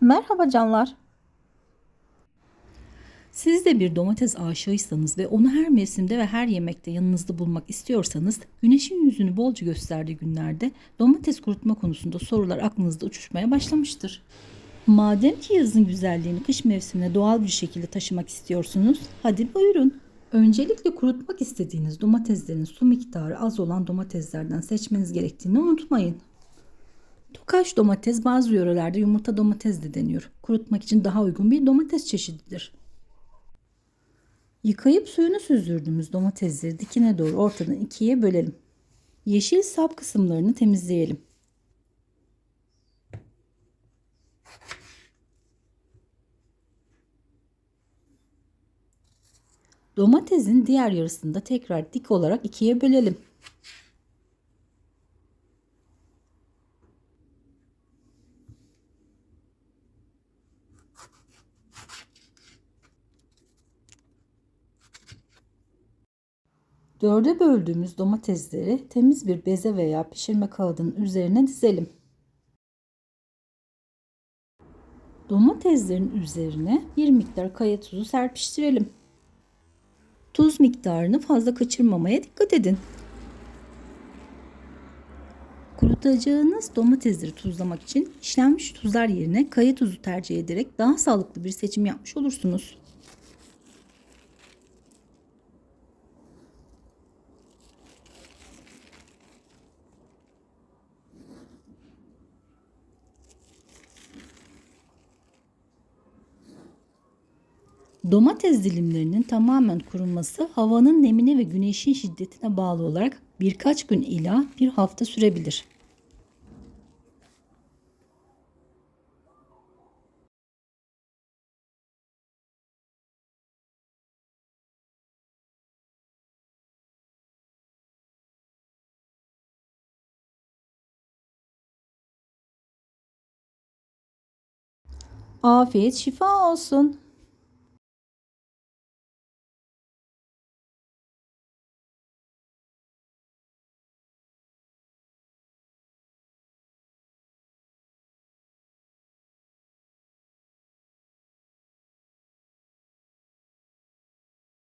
Merhaba canlar. Siz de bir domates aşığıysanız ve onu her mevsimde ve her yemekte yanınızda bulmak istiyorsanız güneşin yüzünü bolca gösterdiği günlerde domates kurutma konusunda sorular aklınızda uçuşmaya başlamıştır. Madem ki yazın güzelliğini kış mevsimine doğal bir şekilde taşımak istiyorsunuz, hadi buyurun. Öncelikle kurutmak istediğiniz domateslerin su miktarı az olan domateslerden seçmeniz gerektiğini unutmayın. Tokaş domates bazı yörelerde yumurta domates de deniyor. Kurutmak için daha uygun bir domates çeşididir. Yıkayıp suyunu süzdürdüğümüz domatesleri dikine doğru ortadan ikiye bölelim. Yeşil sap kısımlarını temizleyelim. Domatesin diğer yarısını da tekrar dik olarak ikiye bölelim. Dörde böldüğümüz domatesleri temiz bir beze veya pişirme kağıdının üzerine dizelim. Domateslerin üzerine bir miktar kaya tuzu serpiştirelim. Tuz miktarını fazla kaçırmamaya dikkat edin. Kurutacağınız domatesleri tuzlamak için işlenmiş tuzlar yerine kaya tuzu tercih ederek daha sağlıklı bir seçim yapmış olursunuz. Domates dilimlerinin tamamen kurunması havanın nemine ve güneşin şiddetine bağlı olarak birkaç gün ila bir hafta sürebilir. Afiyet şifa olsun.